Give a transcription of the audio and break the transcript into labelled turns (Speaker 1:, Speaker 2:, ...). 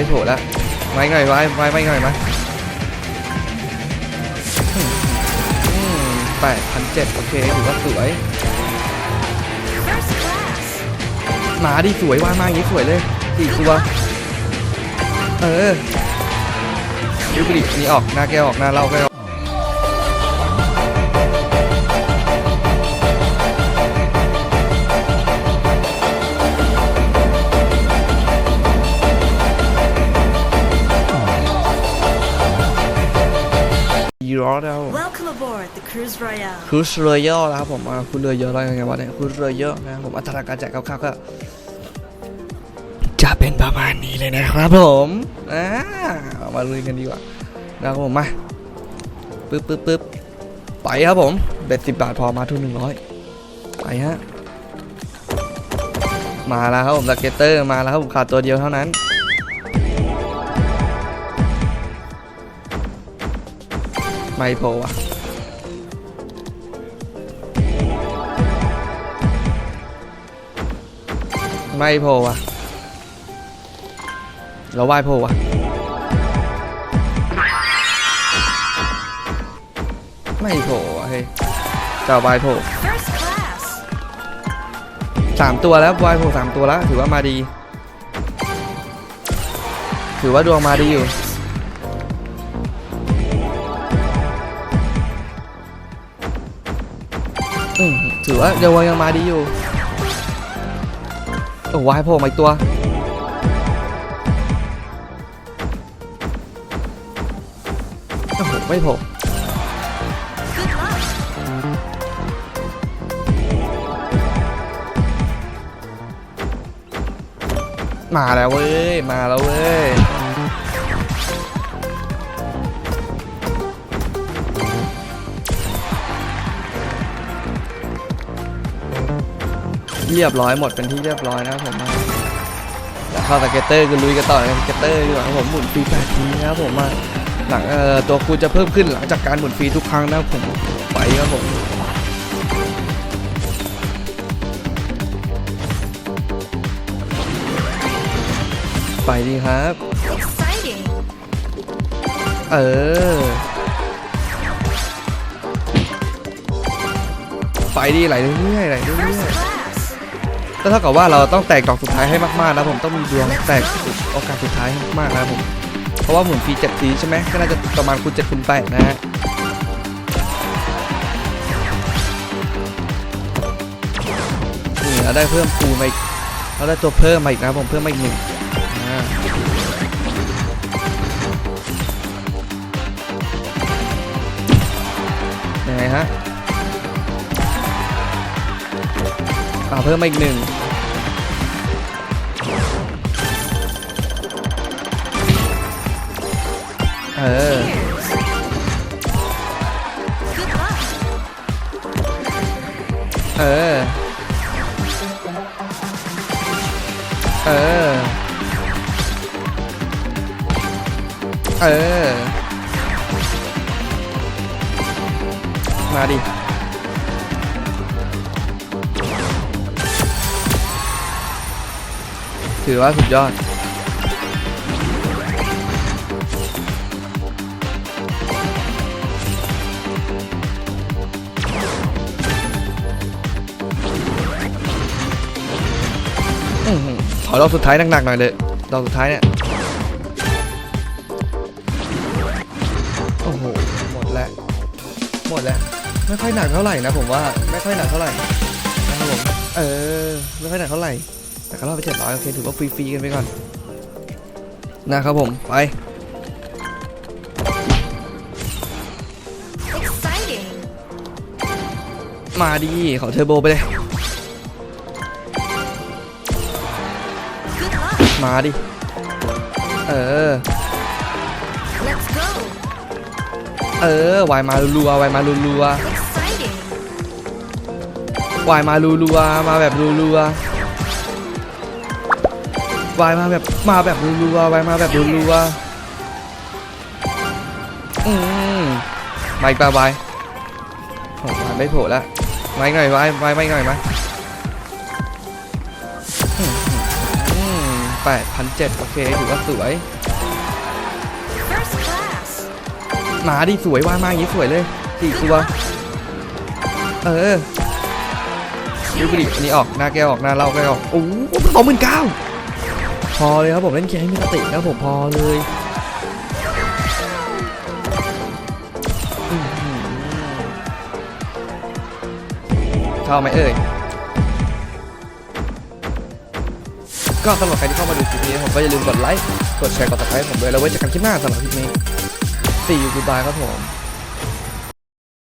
Speaker 1: ไม่โผล่ละไว้หน่อยไว้ไว้ไว้หน่อยมาแปดพันเจ็ดโอเคถือว่าสวยหมาดิสวยว่ามาอย่างนี้สวยเลยสี่ตัวเออยูกรินี่ออกหน้าแก้วออกหน้าเล่าแก้ว รอแล้ว
Speaker 2: Welcome aboard the Cruise Royale.
Speaker 1: ครูสเรเยอร์นะครับผมอ่าครูเรือเยอะอะไรกันไงวะเนี่ยครูเรือเยอะนะครับผมอัตราการจ่ายคร่าวๆก็จะเป็นประมาณนี้เลยนะครับผมอ่ามาลุยกันดีกว่านะครับผมมาปึ๊บปึ๊บปึ๊บไปครับผมเบ็ดสิบบาทพอมาทุนหนึ่งร้อยไปฮะมาแล้วครับผมสเก็ตเตอร์มาแล้วครับผมขาดตัวเดียวเท่านั้น ไม่โผล่อะไม่โผล่อะแล้วไหวโผล่อะไม่โผล่อะเฮ้ยจะไหวโผล่สามตัวแล้วไหวโผล่สามตัวแล้ว ถือว่ามาดี ถือว่าดวงมาดีอยู่ ถือว่าเดี๋ยวยังมาดีอยู่โอ้วายโผล่มาอีกตัว โอ้โห ไม่โผล่มาแล้วเว้ย มาแล้วเว้ย เรียบร้อยหมดเป็นที่เรียบร้อยนะครับผมมาเข้าสเก็ตเตอร์ก็ลุยกันต่อในสเก็ตเตอร์ดีกว่าผมหมุนฟรีแปดทีนะครับผมมาหลังตัวคูณจะเพิ่มขึ้นหลังจากการหมุนฟรีทุกครั้งนะผมไปครับผมไปดีครับ เออ ไปดีไหลเรื่อยๆไหลเรื่อยๆ ก็เท่ากับว่าเราต้องแตกดอกสุดท้ายให้มากๆนะผมต้องมีดวงแตกโอกาสสุดท้ายให้มากนะผมเพราะว่าหมุนฟรีเจ็ดทีใช่ไหมก็น่าจะประมาณคูณเจ็ดคูณแปดนะฮะนี่เราได้เพิ่มคูมาอีกเราได้ตัวเพิ่มมาอีกนะผมเพิ่มมาอีกหนึ่งยังไงฮะอ่าเพิ่มมาอีกหนึ่ง เออ เออ เออ เออ มาดิถือว่าสุดยอด อขอรอบสุดท้ายหนักๆหน่อยเลยรอบสุดท้ายเนี่ยโอ้โหหมดแล้วหมดแล้วไม่ค่อยหนักเท่าไหร่นะผมว่าไม่ค่อยหนักเท่าไหร่นะครับผมเออไม่ค่อยหนักเท่าไหร่แต่ก็รอบไปเจ็ดร้อยโอเคถือว่าฟรีๆกันไปก่อนนะครับผมไป
Speaker 2: Exciting.
Speaker 1: มาดีขอเทอร์โบไปเลย มาดิ เออ
Speaker 2: Let's go.
Speaker 1: เออวายมารัวๆวายมารัว
Speaker 2: Exciting.
Speaker 1: ๆวายมารัวๆมาแบบรัวๆวายมาแบบมาแบบรัวๆวายมาแบบรัวๆอืมมาอีกปะวายโอ้วายไม่โผล่แล้วมาอีกหน่อยวายวายมาอีกหน่อยมา อืมอืมแปดพันเจ็ดโอเค ถือว่าสวย
Speaker 2: First class.
Speaker 1: หมาดิสวยวางมาอย่างนี้สวยเลยสี่ตัว เออดูดิอันนี้ออก หน้าแก้วออก หน้าเหล่าแก้วออก โอ้โหสองหมื่นเก้าพอเลยครับผมเล่นเกมให้มีสตินะครับผมพอเลยอื้อหือชอบไหมเอ่ย ก็สำหรับใครที่เข้ามาดูคลิปนี้ผมก็อย่าลืมกดไลค์ กดแชร์ กดติดตามผมด้วย แล้วไว้เจอกันคลิปหน้าสำหรับคลิปนี้สี่ยูทูบายครับผม